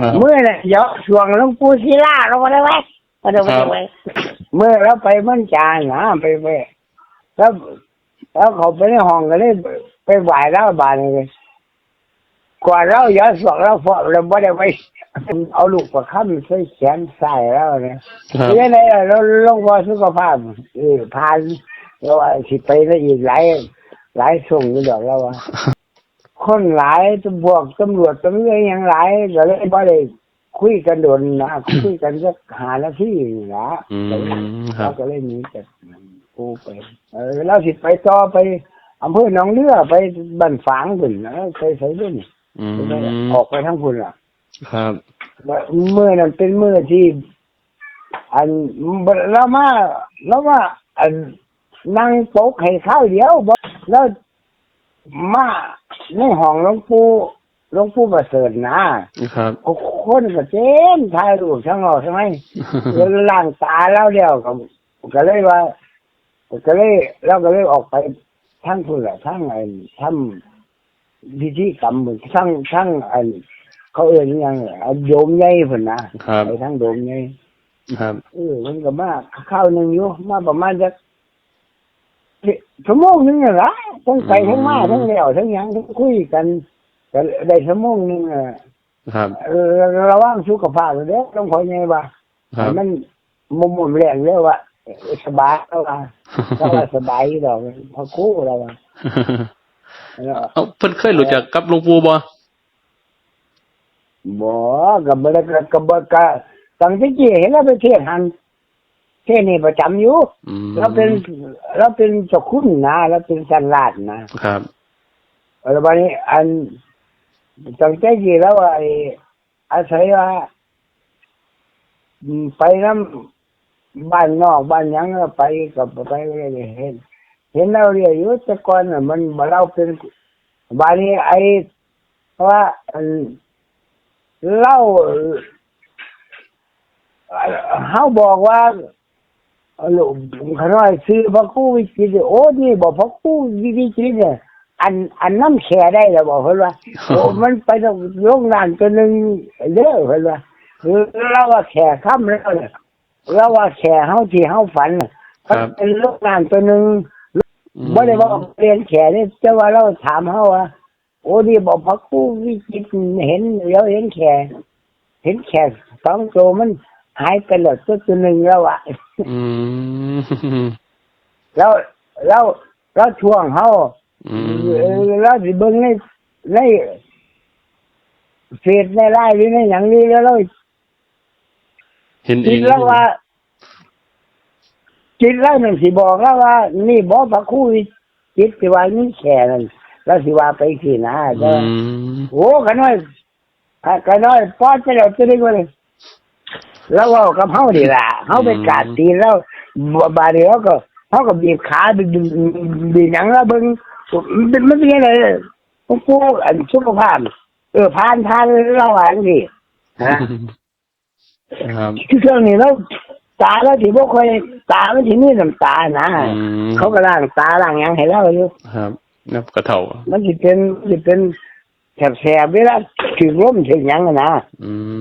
ครับเมื่อน่ะเดี๋ยวช่วงหลวงปู่ศิลาเราก็ได้ไว้ก็ได้ไว้ครับไว้เมื่อเราไปมันจานนะไปไปแล้วแล้วเขาไปในห้องก็เลยไปไหว้แล้วบานเลยกว่าเราอย่าสอกเราฟอกเราไม่ได้ไว้เอาลูกประคำใส่แขนใส่แล้วเนี่ยครับเรื่องอะไรเราลงพอสุขภาพเออพานเราว่าสิไปแล้วอีกหลายหลายส่งอยู่ดอกแล้วว่า คนหลายตำรวจตำรวจตำรวจยังหลายก็เลยบ่ได้คุยกันโดนนะคุยกันสักหานาทีนี่ละอืมครัเราบก็เลยหนีจากกูไป เออเราสิไปต่อไปอำเภอหนองเรือไปบ้านฝางพุ่นนะไปใส่ด้วยนี่อืมออกไปทั้งพุ่นล่ะ ครับเมื่อนั้นเป็นเมื่อที่ อันเรามาเรามาอันนั่งโป๊กให้ข้าวเดียวบ่แล้ว มาในห้องหลวงปู่หลวงปู่ประเสริฐนะครับคนก็เจนถ่ายรูปทั้งหมดใช่ไหมแล้วล่างตาแล้วเดียวก็ก็เลยว่า ก็เลยเราก็เลยออกไปทั้งพุ่นแหละทั้งไอ้ทำพิธีกรรมทั้งทั้งไอ้เขาเอ่ยอิหยังไอ้โยมใหญ่พุ่นนะครับไปทั้งโยมใหญ่ครับเออมันก็มาข้าวหนึ่งอยู่มาประมาณจะ ชั่วโมงหนึงน่ะละทั้งไปทั้งมาทั้งเลี้ยวทั้งหยังทั้งคุยกันก็ได้ชั่วโมงหนึงอะครับเออระวังสุขภาพเด้อต้องคอยไงว่าครับ มันมุมมุมแรงเลยว่าเออสบายแล้วว่าเราว่าสบายอยู่ดอกพอคู่เราว่าแล้วเอาเพิ่นเคยรู้จักกับหลวงปู่บ่บ่กับบ่ได้กับบ่กะตั้งแต่กี้เห็นเราไปเที่ยวหัน เที่ยวนี่ประจำอยู่อืมเราเป็นเราเป็นเจ้าคุณนะเราเป็นสันลาดนะครับแล้ววันนี้อันตั้งแต่กี้แล้วไอ้อาศัยว่าอืมไปน้ำบ้านนอกบ้านหยังก็ไปกับไปเรื่อยๆเห็น เห็นเราเรียกอยู่แต่ก่อนน่ะมันบ่เราเป็นบ้านนี้ไอ้ว่าอันเล่าเอ่อเฮาบอกว่า เอาลูกขน้อยซื้อพระครู่วิจิตรโอ้นี่บอกพระครู่วิจิตรเนี่ยอันอันน้ำแช่ได้แล้วบอกเพิ่นว่าโอ้มันไปต้องโรงงานตัวหนึงเด้อเพิ่นว่าคือเราว่าแข่ค่ำแล้วเนี่ยเราว่าแข่เฮาที่เฮาฝันน่ะครับเป็นโรงงานตัวหนึงอืมบ่ได้บอกเรียนแขนี่แต่ว่าเราถามเฮาว่าโอ้นี่บอกพระครู่วิจิตรเห็นแล้วเห็นแขเห็นแขสองตัวมัน หายไปแล้วตัวตัวหนึ่งแล้วอะอืมแล้วแล้วแล้วช่วงเฮาอืเอมอแล้วสิเบิ่งในในเฟซในไลน์หรือในหยังนี้แล้วเราเห็นเอคิดงแล้วว่าคิดแล้วนั่นสิบอกแล้วว่า นี่บ่พระครู่วิจิตรสิว่านี่แขนั่นแล้วสิว่าไปที่นะอืแต่มโอ้กันน้อยอะกันน้อยป้อนไปแล้วจะได้กว่าเลย แล้วเว่ากับเฮาดีล่ะเฮาไปกาดตีนแล้วบ่บาดเดียวก็เฮาก็บีบขาบีบบีบหยังแล้วเบิ่งมันมันเป็นยังไงพวกกูอันสุขภาพเออผ่านผ่านระหว่างนี่ฮะครับคือช่วงนี้แล้วตาแล้วที่บ่ค่อยตามันสิมีน้ำตานะอืมเขาก็ล้างตาล้างหยังให้เราอยู่ครับนับกระเถามันสิเป็นสิเป็นแสบๆเวลาถึงลมถึงหยังอะนะอืม